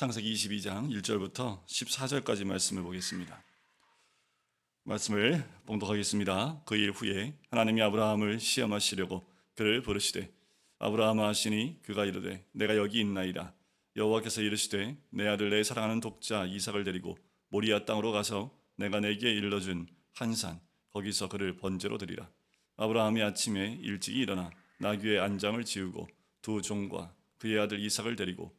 창세기 22장 1절부터 14절까지 말씀을 보겠습니다. 말씀을 봉독하겠습니다. 그 일 후에 하나님이 아브라함을 시험하시려고 그를 부르시되 아브라함아 하시니 그가 이르되 내가 여기 있나이다. 여호와께서 이르시되 내 아들 내 사랑하는 독자 이삭을 데리고 모리아 땅으로 가서 내가 내게 일러준 한산 거기서 그를 번제로 드리라. 아브라함이 아침에 일찍이 일어나 나귀의 안장을 지우고 두 종과 그의 아들 이삭을 데리고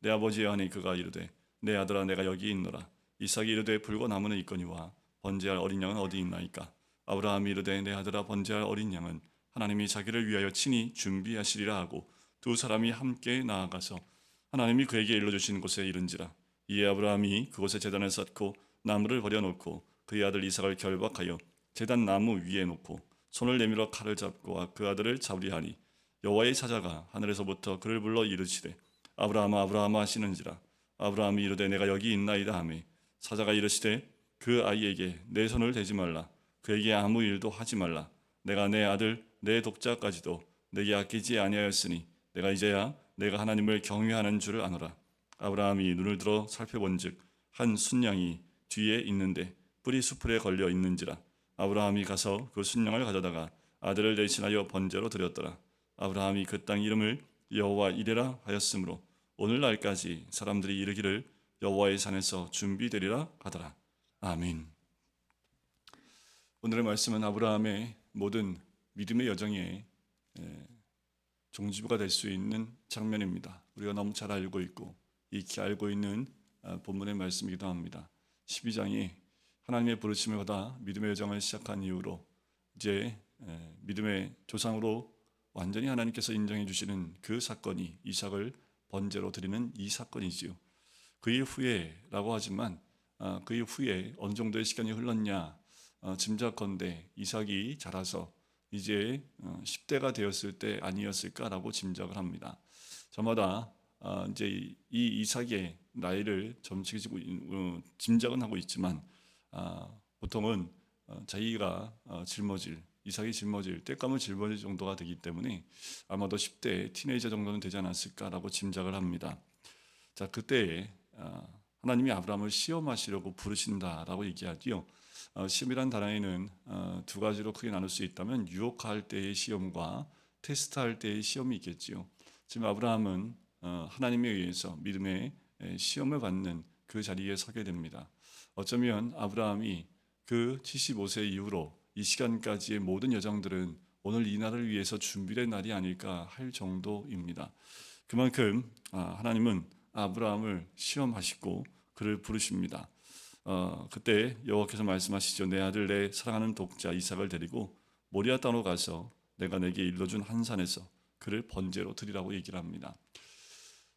내 아버지 하니 그가 이르되 내 아들아 내가 여기 있노라. 이삭이 이르되 불과 나무는 있거니와. 번제할 어린 양은 어디 있나이까? 아브라함이 이르되 내 아들아 번제할 어린 양은 하나님이 자기를 위하여 친히 준비하시리라 하고 두 사람이 함께 나아가서 하나님이 그에게 일러주신 곳에 이른지라. 이에 아브라함이 그곳에 제단을 쌓고 나무를 버려놓고 그의 아들 이삭을 결박하여 제단 나무 위에 놓고 손을 내밀어 칼을 잡고 그 아들을 잡으리 하니 여호와의 사자가 하늘에서부터 그를 불러 이르시되 아브라함아 아브라함아 하시는지라. 아브라함이 이르되 내가 여기 있나이다 하매 사자가 이르시되 그 아이에게 내 손을 대지 말라. 그에게 아무 일도 하지 말라. 내가 내 아들 내 독자까지도 내게 아끼지 아니하였으니 내가 이제야 내가 하나님을 경외하는 줄을 아노라. 아브라함이 눈을 들어 살펴본즉 한 순양이 뒤에 있는데 뿌리 수풀에 걸려 있는지라. 아브라함이 가서 그 순양을 가져다가 아들을 대신하여 번제로 드렸더라. 아브라함이 그 땅 이름을 여호와 이레라 하였으므로 오늘날까지 사람들이 이르기를 여호와의 산에서 준비되리라 하더라. 아멘. 오늘의 말씀은 아브라함의 모든 믿음의 여정의 에, 종지부가 될 수 있는 장면입니다. 우리가 너무 잘 알고 있고 익히 알고 있는 아, 본문의 말씀이기도 합니다. 12장이 하나님의 부르심을 받아 믿음의 여정을 시작한 이후로 이제 에, 믿음의 조상으로 완전히 하나님께서 인정해 주시는 그 사건이 이삭을 번제로 드리는 이 사건이지요. 그 이후에라고 하지만 아, 그 이후에 어느 정도의 시간이 흘렀냐 어, 짐작컨대 이삭이 자라서 이제 10대가 되었을 때 아니었을까라고 짐작을 합니다. 저마다 아, 이제 이 이삭의 나이를 점치고 어, 짐작은 하고 있지만 아, 보통은 어, 자기가 짊어질 이삭이 짊어질 땔감을 짊어질 정도가 되기 때문에 아마도 10대 티네이저 정도는 되지 않았을까라고 짐작을 합니다. 자 그때에 하나님이 아브라함을 시험하시려고 부르신다라고 얘기하지요. 어, 시험이란 단어에는 어, 두 가지로 크게 나눌 수 있다면 유혹할 때의 시험과 테스트할 때의 시험이 있겠지요. 지금 아브라함은 어, 하나님에 의해서 믿음의 시험을 받는 그 자리에 서게 됩니다. 어쩌면 아브라함이 그 75세 이후로 이 시간까지의 모든 여정들은 오늘 이 날을 위해서 준비된 날이 아닐까 할 정도입니다. 그만큼 아, 하나님은 아브라함을 시험하시고 그를 부르십니다. 어, 그때 여호와께서 말씀하시죠. 내 아들 내 사랑하는 독자 이삭을 데리고 모리아 땅으로 가서 내가 내게 일러준 한 산에서 그를 번제로 드리라고 얘기를 합니다.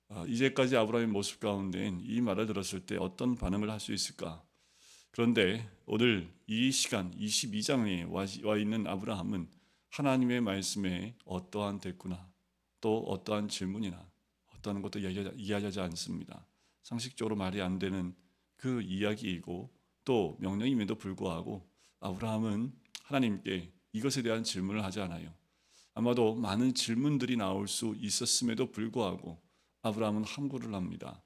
어, 이제까지 아브라함의 모습 가운데인 이 말을 들었을 때 어떤 반응을 할 수 있을까? 그런데 오늘 이 시간 22장에 와 있는 아브라함은 하나님의 말씀에 어떠한 대꾸나 또 어떠한 질문이나 어떠한 것도 이야기하지 않습니다. 상식적으로 말이 안 되는 그 이야기이고 또 명령임에도 불구하고 아브라함은 하나님께 이것에 대한 질문을 하지 않아요. 아마도 많은 질문들이 나올 수 있었음에도 불구하고 아브라함은 함구를 합니다.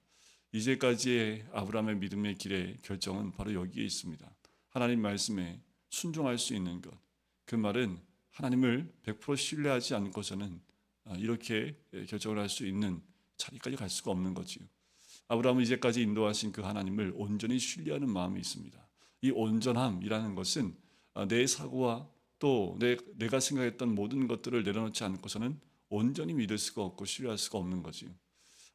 이제까지의 아브라함의 믿음의 길의 결정은 바로 여기에 있습니다. 하나님 말씀에 순종할 수 있는 것. 그 말은 하나님을 100% 신뢰하지 않고서는 아, 이렇게 결정을 할 수 있는 자리까지 갈 수가 없는 거지요. 아브라함은 이제까지 인도하신 그 하나님을 온전히 신뢰하는 마음이 있습니다. 이 온전함이라는 것은 아, 내 사고와 또 내, 내가 생각했던 모든 것들을 내려놓지 않고서는 온전히 믿을 수가 없고 신뢰할 수가 없는 거지요.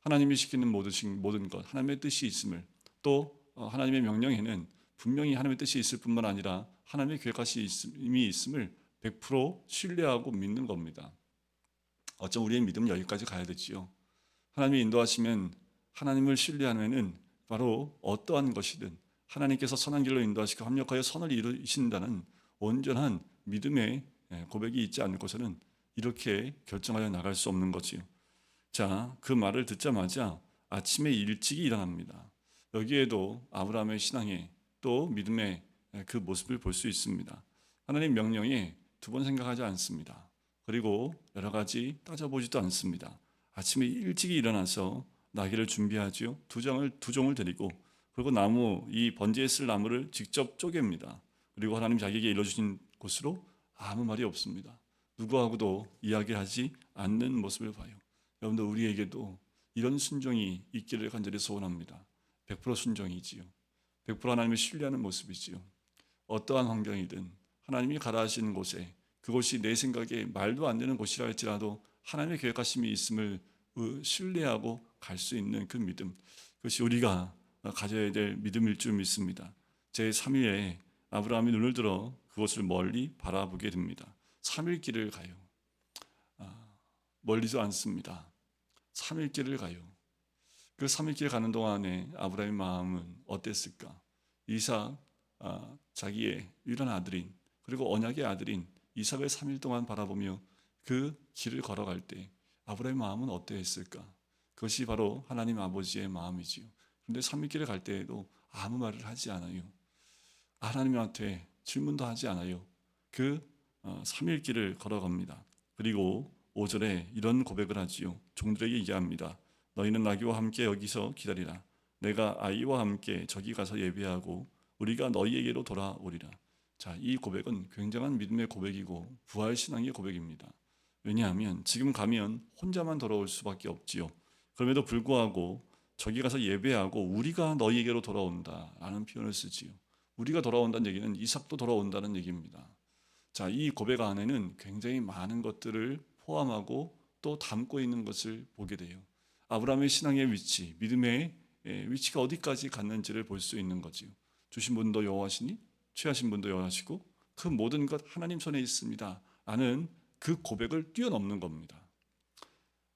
하나님이 시키는 모든 모든 것 하나님의 뜻이 있음을 또 어, 하나님의 명령에는 분명히 하나님의 뜻이 있을 뿐만 아니라 하나님의 계획하심이 있음을 100% 신뢰하고 믿는 겁니다. 어쩜 우리의 믿음은 여기까지 가야 되지요. 하나님이 인도하시면 하나님을 신뢰하면은 바로 어떠한 것이든 하나님께서 선한 길로 인도하시고 합력하여 선을 이루신다는 온전한 믿음의 예, 고백이 있지 않고서는 이렇게 결정하여 나갈 수 없는 거지요. 자, 그 말을 듣자마자 아침에 일찍이 일어납니다. 여기에도 아브라함의 신앙에 또 믿음의 그 모습을 볼 수 있습니다. 하나님 명령에 두 번 생각하지 않습니다. 그리고 여러 가지 따져보지도 않습니다. 아침에 일찍이 일어나서 나귀를 준비하지요. 두 장을 두 종을 데리고 그리고 나무 이 번제에 쓸 나무를 직접 쪼갭니다. 그리고 하나님 자기에게 일러주신 곳으로 아무 말이 없습니다. 누구하고도 이야기하지 않는 모습을 봐요. 여러분들 우리에게도 이런 순종이 있기를 간절히 소원합니다. 100% 순종이지요. 100% 하나님을 신뢰하는 모습이지요. 어떠한 환경이든 하나님이 가라 하시는 곳에 그곳이 내 생각에 말도 안 되는 곳이라 할지라도 하나님의 계획하심이 있음을 어, 신뢰하고 갈 수 있는 그 믿음 그것이 우리가 가져야 될 믿음일 줄 믿습니다. 제 3일에 아브라함이 눈을 들어 그곳을 멀리 바라보게 됩니다. 3일 길을 가요. 아, 멀리도 않습니다. 3일 길을 가요. 그 3일 길 가는 동안에 아브라함의 마음은 어땠을까? 이삭 아, 자기의 유일한 아들인 그리고 언약의 아들인 이삭을 3일 동안 바라보며 그 길을 걸어갈 때 아브라함의 마음은 어떠했을까? 그것이 바로 하나님 아버지의 마음이지요. 그런데 3일 길을 갈 때에도 아무 말을 하지 않아요. 하나님한테 질문도 하지 않아요. 그 3일 길을 걸어갑니다. 그리고 5절에 이런 고백을 하지요. 종들에게 얘기합니다. 너희는 나귀와 함께 여기서 기다리라. 내가 아이와 함께 저기 가서 예배하고 우리가 너희에게로 돌아오리라. 자, 이 고백은 굉장한 믿음의 고백이고 부활 신앙의 고백입니다. 왜냐하면 지금 가면 혼자만 돌아올 수밖에 없지요. 그럼에도 불구하고 저기 가서 예배하고 우리가 너희에게로 돌아온다라는 표현을 쓰지요. 우리가 돌아온다는 얘기는 이삭도 돌아온다는 얘기입니다. 자, 이 고백 안에는 굉장히 많은 것들을 포함하고 또 담고 있는 것을 보게 돼요. 아브라함의 신앙의 위치, 믿음의 예, 위치가 어디까지 갔는지를 볼 수 있는 거지요. 주신 분도 여호와시니 취하신 분도 여호와시고 그 모든 것 하나님 손에 있습니다. 라는 그 고백을 뛰어넘는 겁니다.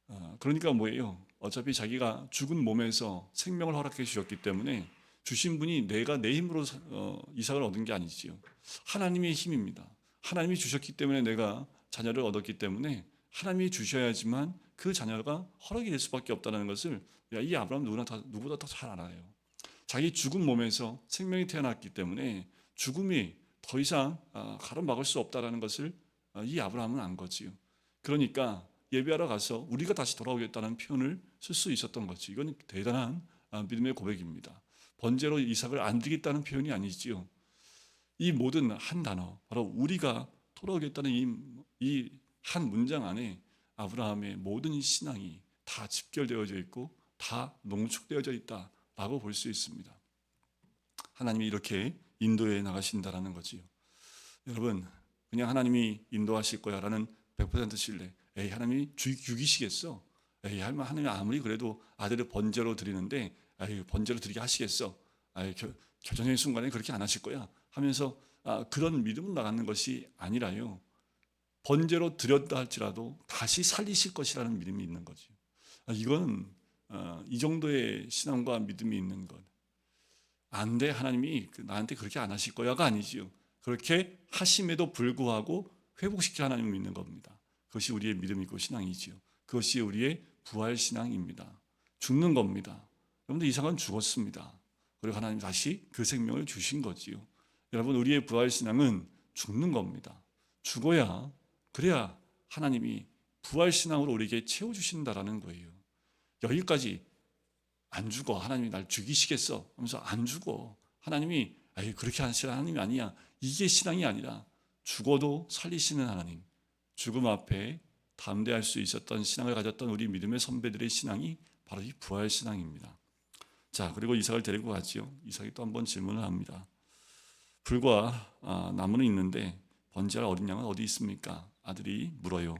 아, 그러니까 뭐예요? 어차피 자기가 죽은 몸에서 생명을 허락해 주셨기 때문에 주신 분이 내가 내 힘으로 어, 이삭을 얻은 게 아니지요. 하나님의 힘입니다. 하나님이 주셨기 때문에 내가 자녀를 얻었기 때문에 하나님이 주셔야지만 그 자녀가 허락이 될 수밖에 없다는 것을 이 아브라함 누구나 다, 누구보다 더 잘 알아요. 자기 죽은 몸에서 생명이 태어났기 때문에 죽음이 더 이상 아, 가로막을 수 없다라는 것을 아, 이 아브라함은 안 거지요. 그러니까 예배하러 가서 우리가 다시 돌아오겠다는 표현을 쓸 수 있었던 거지. 이건 대단한 아, 믿음의 고백입니다. 번제로 이삭을 안 드리겠다는 표현이 아니지요. 이 모든 한 단어, 바로 우리가 돌아오겠다는 이 한 문장 안에 아브라함의 모든 신앙이 다 집결되어져 있고 다 농축되어져 있다라고 볼 수 있습니다. 하나님이 이렇게 인도해 나가신다라는 거지요. 여러분, 그냥 하나님이 인도하실 거야라는 100% 신뢰. 에이, 하나님이 죽이시겠어? 에이, 하나님이 아무리 그래도 아들을 번제로 드리는데, 에이, 번제로 드리게 하시겠어? 에이, 겨, 결정적인 순간에 그렇게 안 하실 거야. 하면서 아, 그런 믿음을 나가는 것이 아니라요. 번제로 드렸다 할지라도 다시 살리실 것이라는 믿음이 있는 거지. 아, 이건 어, 이 정도의 신앙과 믿음이 있는 것. 안 돼, 하나님이 나한테 그렇게 안 하실 거야가 아니지요. 그렇게 하심에도 불구하고 회복시킬 하나님을 믿는 겁니다. 그것이 우리의 믿음이고 신앙이지요. 그것이 우리의 부활 신앙입니다. 죽는 겁니다. 여러분들 이삭은 죽었습니다. 그리고 하나님 다시 그 생명을 주신 거지요. 여러분 우리의 부활 신앙은 죽는 겁니다. 죽어야 그래야 하나님이 부활 신앙으로 우리에게 채워 주신다라는 거예요. 여기까지 안 죽어 하나님이 날 죽이시겠어 하면서 안 죽어 하나님이 아이 그렇게 하시는 하나님이 아니야 이게 신앙이 아니라 죽어도 살리시는 하나님 죽음 앞에 담대할 수 있었던 신앙을 가졌던 우리 믿음의 선배들의 신앙이 바로 이 부활 신앙입니다. 자 그리고 이삭을 데리고 가지요. 이삭이 또 한 번 질문을 합니다. 불과 아, 나무는 있는데 번제할 어린 양은 어디 있습니까? 아들이 물어요.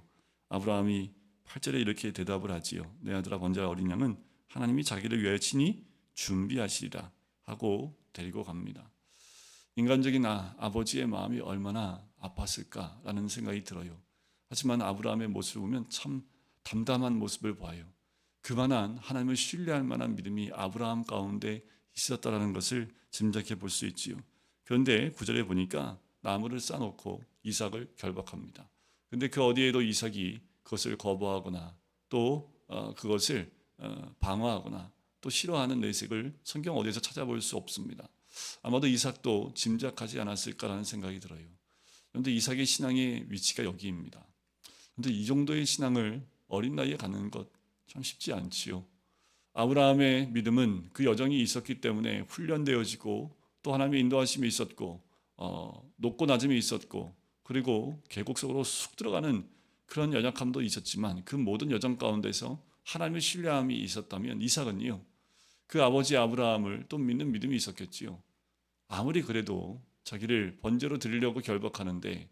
아브라함이 8절에 이렇게 대답을 하지요. 내 아들아 번제할 어린 양은 하나님이 자기를 위하여 친히 준비하시리라 하고 데리고 갑니다. 인간적인 아, 아버지의 마음이 얼마나 아팠을까라는 생각이 들어요. 하지만 아브라함의 모습을 보면 참 담담한 모습을 봐요. 그만한 하나님을 신뢰할 만한 믿음이 아브라함 가운데 있었다라는 것을 짐작해 볼 수 있지요. 그런데 구절에 보니까 나무를 쌓아놓고 이삭을 결박합니다. 근데 그 어디에도 이삭이 그것을 거부하거나 또 어, 그것을 어, 방어하거나 또 싫어하는 내색을 성경 어디에서 찾아볼 수 없습니다. 아마도 이삭도 짐작하지 않았을까라는 생각이 들어요. 그런데 이삭의 신앙의 위치가 여기입니다. 그런데 이 정도의 신앙을 어린 나이에 갖는 것 참 쉽지 않지요. 아브라함의 믿음은 그 여정이 있었기 때문에 훈련되어지고 또 하나님의 인도하심이 있었고 어, 높고 낮음이 있었고 그리고 계곡 속으로 쑥 들어가는 그런 연약함도 있었지만 그 모든 여정 가운데서 하나님의 신뢰함이 있었다면 이삭은요 그 아버지 아브라함을 또 믿는 믿음이 있었겠지요. 아무리 그래도 자기를 번제로 드리려고 결박하는데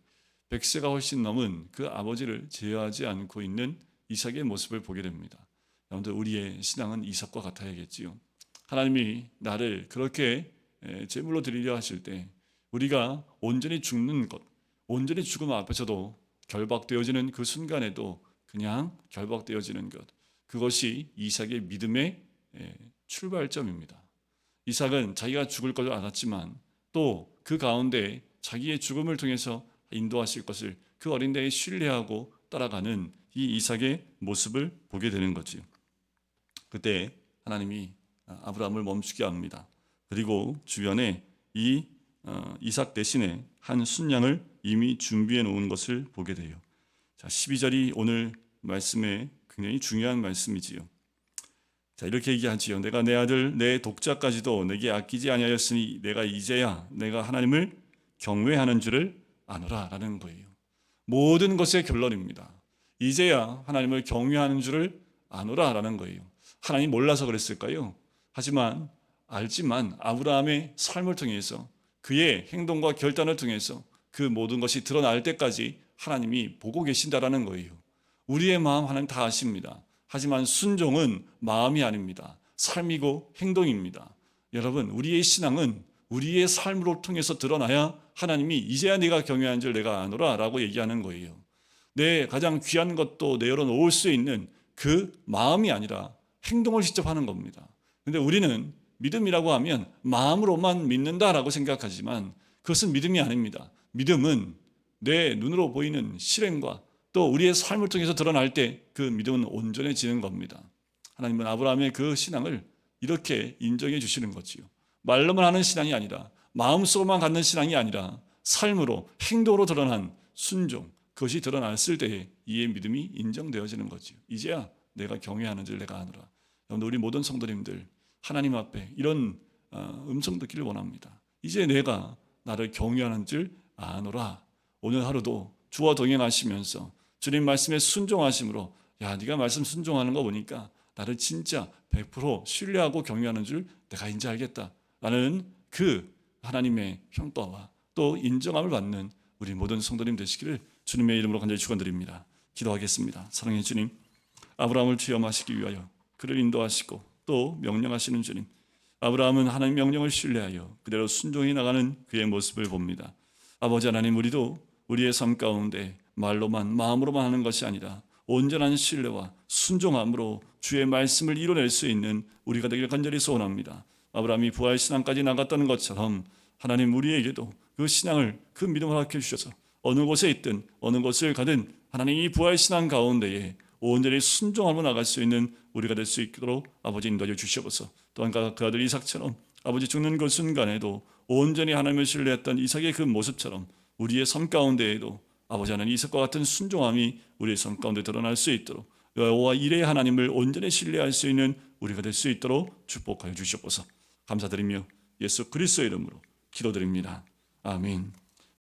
백세가 훨씬 넘은 그 아버지를 제어하지 않고 있는 이삭의 모습을 보게 됩니다. 여러분들 우리의 신앙은 이삭과 같아야겠지요. 하나님이 나를 그렇게 에, 제물로 드리려 하실 때 우리가 온전히 죽는 것, 온전히 죽음 앞에서도 결박되어지는 그 순간에도 그냥 결박되어지는 것, 그것이 이삭의 믿음의 에, 출발점입니다. 이삭은 자기가 죽을 것을 알았지만 또 그 가운데 자기의 죽음을 통해서 인도하실 것을 그 어린 나이에 신뢰하고 따라가는 이 이삭의 모습을 보게 되는 거지요. 그때 하나님이 아브라함을 멈추게 합니다. 그리고 주변에 이 어, 이삭 대신에 한 순양을 이미 준비해 놓은 것을 보게 돼요. 자, 12절이 오늘 말씀에 굉장히 중요한 말씀이지요. 자, 이렇게 얘기하지요. 내가 내 아들 내 독자까지도 내게 아끼지 아니하였으니 내가 이제야 내가 하나님을 경외하는 줄을 아노라라는 거예요. 모든 것의 결론입니다. 이제야 하나님을 경외하는 줄을 아노라라는 거예요. 하나님 몰라서 그랬을까요? 하지만 알지만 아브라함의 삶을 통해서 그의 행동과 결단을 통해서 그 모든 것이 드러날 때까지 하나님이 보고 계신다라는 거예요. 우리의 마음 하나님 다 아십니다. 하지만 순종은 마음이 아닙니다. 삶이고 행동입니다. 여러분, 우리의 신앙은 우리의 삶으로 통해서 드러나야 하나님이 이제야 네가 경외한 줄 내가 아노라 라고 얘기하는 거예요. 내 가장 귀한 것도 내려놓을 수 있는 그 마음이 아니라 행동을 직접 하는 겁니다. 근데 우리는 믿음이라고 하면 마음으로만 믿는다라고 생각하지만 그것은 믿음이 아닙니다. 믿음은 내 눈으로 보이는 실행과 또 우리의 삶을 통해서 드러날 때 그 믿음은 온전해지는 겁니다. 하나님은 아브라함의 그 신앙을 이렇게 인정해 주시는 거지요. 말로만 하는 신앙이 아니라 마음속으로만 갖는 신앙이 아니라 삶으로 행동으로 드러난 순종 그것이 드러났을 때에 이의 믿음이 인정되어지는 거지요. 이제야 내가 경외하는 줄 내가 아노라. 여러분 우리 모든 성도님들 하나님 앞에 이런 어, 음성 듣기를 원합니다. 이제 내가 나를 경외하는 줄 아노라. 오늘 하루도 주와 동행하시면서 주님 말씀에 순종하심으로 야 네가 말씀 순종하는 거 보니까 나를 진짜 100% 신뢰하고 경외하는 줄 내가 이제 알겠다. 라는 그 하나님의 평가와 또 인정함을 받는 우리 모든 성도님 되시기를 주님의 이름으로 간절히 축원드립니다. 기도하겠습니다. 사랑의 주님, 아브라함을 취험하시기 위하여 그를 인도하시고 또 명령하시는 주님. 아브라함은 하나님 명령을 신뢰하여 그대로 순종해 나가는 그의 모습을 봅니다. 아버지 하나님 우리도 우리의 삶 가운데 말로만 마음으로만 하는 것이 아니라 온전한 신뢰와 순종함으로 주의 말씀을 이뤄낼 수 있는 우리가 되길 간절히 소원합니다. 아브라함이 부활 신앙까지 나갔다는 것처럼 하나님 우리에게도 그 신앙을 그 믿음을 허락해 주셔서 어느 곳에 있든 어느 곳을 가든 하나님 이 부활 신앙 가운데에 온전히 순종하며 나갈 수 있는 우리가 될 수 있도록 아버지 인도해 주시옵소서. 또한 그 아들 이삭처럼 아버지 죽는 그 순간에도 온전히 하나님을 신뢰했던 이삭의 그 모습처럼 우리의 삶 가운데에도 아버지 하나님 이삭과 같은 순종함이 우리의 삶 가운데 드러날 수 있도록 여호와 이레 하나님을 온전히 신뢰할 수 있는 우리가 될 수 있도록 축복하여 주시옵소서. 감사드리며 예수 그리스도의 이름으로 기도드립니다. 아멘.